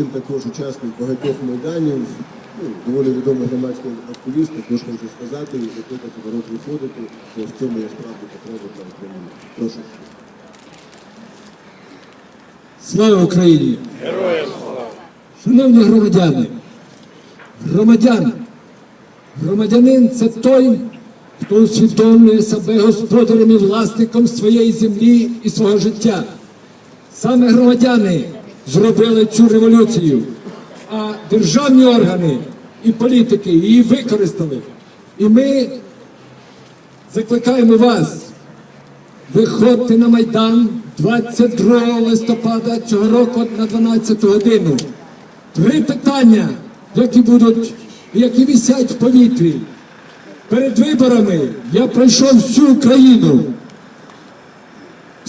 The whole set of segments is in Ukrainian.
Він також учасник багатьох майданів, ну, доволі відомий громадський активіст, також хочу сказати і закликати народ виходити, бо в цьому є справді потреба для України. Прошу. Слава Україні! Героям слава! Шановні громадяни! Громадян! Громадянин це той, хто усвідомлює себе господарем і власником своєї землі і свого життя. Саме громадяни зробили цю революцію, а державні органи і політики її використали. І ми закликаємо вас Виходьте на Майдан 22 листопада цього року на 12 годину. Три питання, які будуть, які висять в повітрі. Перед виборами я пройшов всю Україну,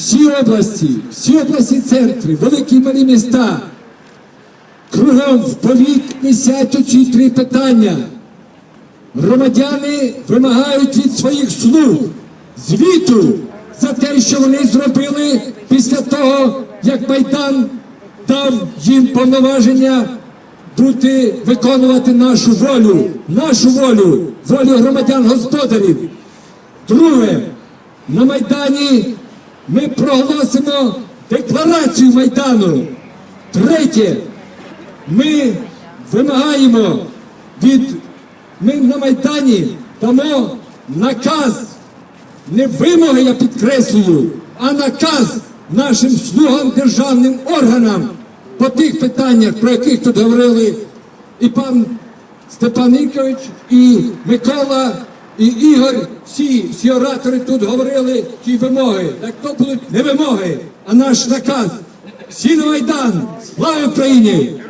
всі області, всі області центри, великі малі міста. Кругом в повітрі висять оці три питання. Громадяни вимагають від своїх слуг звіту за те, що вони зробили після того, як Майдан дав їм повноваження бути виконувати нашу волю, нашу волю, волю громадян господарів. Друге, на Майдані ми проголосимо декларацію Майдану. Третє, ми вимагаємо від ми на Майдані дамо наказ, не вимоги, я підкреслюю, а наказ нашим слугам державним органам по тих питаннях, про яких тут говорили і пан Степан Ігорович, і Микола, і Ігор, всі, всі оратори тут говорили ті вимоги. Так то будуть не вимоги, а наш наказ. Всі на Майдан! Слава Україні!